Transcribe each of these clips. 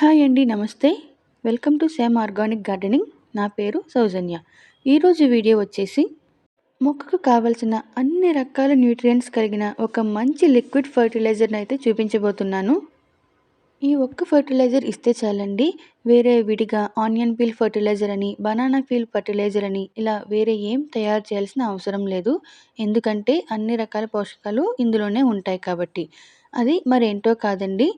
Hi అండి నమస్తే. Welcome to same organic gardening. నా పేరు సౌజన్య. ఈరోజు వీడియో వచ్చేసి మొక్కకు కావలసిన అన్ని రకాల న్యూట్రియంట్స్ కలిగిన ఒక మంచి లిక్విడ్ ఫర్టిలైజర్ని అయితే చూపించబోతున్నాను. ఈ ఒక్క ఫర్టిలైజర్ ఇస్తే చాలండి వేరే విడిగా ఆనియన్ పీల్ ఫర్టిలైజర్ అని బనానా పీల్ ఫర్టిలైజర్ అని ఇలా వేరే ఏం తయారు చేయాల్సిన అవసరం లేదు. ఎందుకంటే అన్ని రకాల పోషకాలు ఇందులోనే ఉంటాయి కాబట్టి. అది మరేంటో కాదండి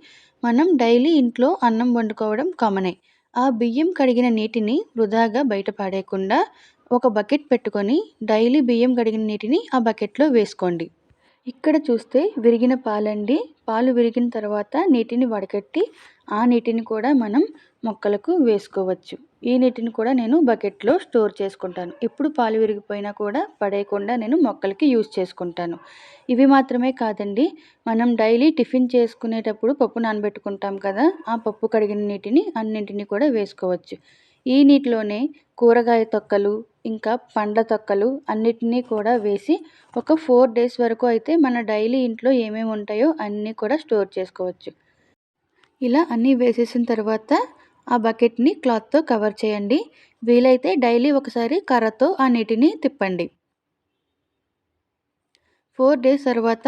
మనం డైలీ ఇంట్లో అన్నం వండుకోవడం కామనే. ఆ బియ్యం కడిగిన నీటిని వృధాగా బయటపడేయకుండా ఒక బకెట్ పెట్టుకొని డైలీ బియ్యం కడిగిన నీటిని ఆ బకెట్లో వేసుకోండి. ఇక్కడ చూస్తే విరిగిన పాలండి. పాలు విరిగిన తర్వాత నీటిని వడకట్టి ఆ నీటిని కూడా మనం మొక్కలకు వేసుకోవచ్చు. ఈ నీటిని కూడా నేను బకెట్లో స్టోర్ చేసుకుంటాను. ఎప్పుడు పాలు విరిగిపోయినా కూడా పడేయకుండా నేను మొక్కలకి యూజ్ చేసుకుంటాను. ఇవి మాత్రమే కాదండి మనం డైలీ టిఫిన్ చేసుకునేటప్పుడు పప్పు నానబెట్టుకుంటాం కదా ఆ పప్పు కడిగిన నీటిని అన్నింటిని కూడా వేసుకోవచ్చు. ఈ నీటిలోనే కూరగాయ తొక్కలు ఇంకా పండ్ల తొక్కలు అన్నిటినీ కూడా వేసి ఒక ఫోర్ డేస్ వరకు అయితే మన డైలీ ఇంట్లో ఏమేమి ఉంటాయో అన్నీ కూడా స్టోర్ చేసుకోవచ్చు. ఇలా అన్నీ వేసేసిన తర్వాత ఆ బకెట్ని క్లాత్తో కవర్ చేయండి. వీలైతే డైలీ ఒకసారి కర్రతో ఆ నీటిని తిప్పండి. ఫోర్ డేస్ తర్వాత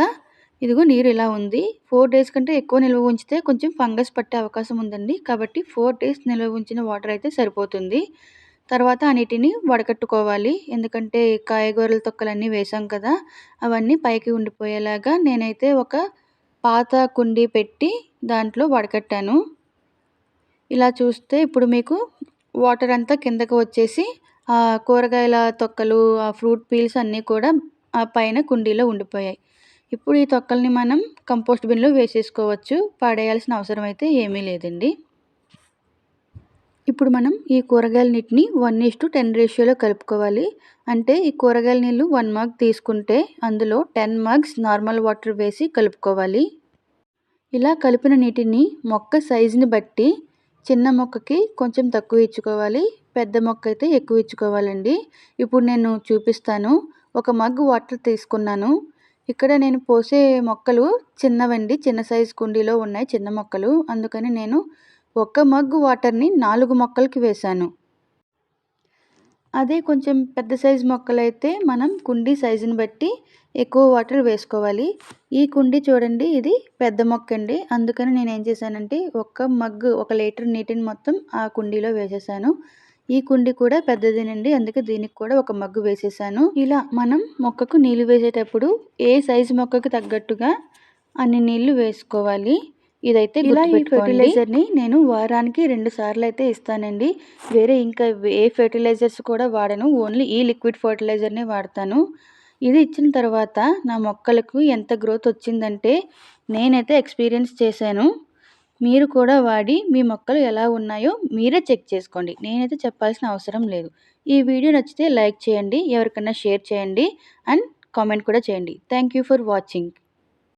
ఇదిగో నీరు ఇలా ఉంది. ఫోర్ డేస్ కంటే ఎక్కువ నిల్వ ఉంచితే కొంచెం ఫంగస్ పట్టే అవకాశం ఉందండి. కాబట్టి ఫోర్ డేస్ నిల్వ ఉంచిన వాటర్ అయితే సరిపోతుంది. తర్వాత ఆ నీటిని వడకట్టుకోవాలి. ఎందుకంటే కాయగూరల తొక్కలన్నీ వేసాం కదా అవన్నీ పైకి ఉండిపోయేలాగా నేనైతే ఒక పాత కుండీ పెట్టి దాంట్లో వడకట్టాను. ఇలా చూస్తే ఇప్పుడు మీకు వాటర్ అంతా కిందకు వచ్చేసి ఆ కూరగాయల తొక్కలు ఆ ఫ్రూట్ పీల్స్ అన్నీ కూడా ఆ పైన కుండీలో ఉండిపోయాయి. ఇప్పుడు ఈ తొక్కల్ని మనం కంపోస్ట్ బిన్లో వేసేసుకోవచ్చు. పాడేయాల్సిన అవసరం అయితే ఏమీ లేదండి. ఇప్పుడు మనం ఈ కూరగాయల నీటిని వన్ ఈస్ టు టెన్ రేషియోలో కలుపుకోవాలి. అంటే ఈ కూరగాయల నీళ్ళు వన్ మగ్ తీసుకుంటే అందులో టెన్ మగ్స్ నార్మల్ వాటర్ వేసి కలుపుకోవాలి. ఇలా కలిపిన నీటిని మొక్క సైజుని బట్టి చిన్న మొక్కకి కొంచెం తక్కువ ఇచ్చుకోవాలి. పెద్ద మొక్క అయితే ఎక్కువ ఇచ్చుకోవాలండి. ఇప్పుడు నేను చూపిస్తాను. ఒక మగ్ వాటర్ తీసుకున్నాను. ఇక్కడ నేను పోసే మొక్కలు చిన్నవండి. చిన్న సైజు కుండీలో ఉన్నాయి. చిన్న మొక్కలు. అందుకని నేను ఒక మగ్గు వాటర్ని నాలుగు మొక్కలకి వేశాను. అదే కొంచెం పెద్ద సైజు మొక్కలైతే మనం కుండీ సైజుని బట్టి ఎక్కువ వాటర్ వేసుకోవాలి. ఈ కుండీ చూడండి ఇది పెద్ద మొక్క అండి అందుకని నేను ఏం చేశానంటే ఒక మగ్గు ఒక లీటర్ నీటిని మొత్తం ఆ కుండీలో వేసేసాను. ఈ కుండీ కూడా పెద్దదేనండి అందుకే దీనికి కూడా ఒక మగ్గు వేసేసాను. ఇలా మనం మొక్కకు నీళ్ళు వేసేటప్పుడు ఏ సైజు మొక్కకు తగ్గట్టుగా అన్ని నీళ్ళు వేసుకోవాలి. ఇదైతే ఇలా ఈ ఫెర్టిలైజర్ని నేను వారానికి రెండు సార్లు అయితే ఇస్తానండి. వేరే ఇంకా ఏ ఫెర్టిలైజర్స్ కూడా వాడను. ఓన్లీ ఈ లిక్విడ్ ఫర్టిలైజర్నే వాడతాను. ఇది ఇచ్చిన తర్వాత నా మొక్కలకు ఎంత గ్రోత్ వచ్చిందంటే నేనైతే ఎక్స్పీరియన్స్ చేశాను. మీరు కూడా వాడి మీ మొక్కలు ఎలా ఉన్నాయో మీరే చెక్ చేసుకోండి. నేనైతే చెప్పాల్సిన అవసరం లేదు. ఈ వీడియో నచ్చితే లైక్ చేయండి ఎవరికన్నా షేర్ చేయండి అండ్ కామెంట్ కూడా చేయండి. Thank you for watching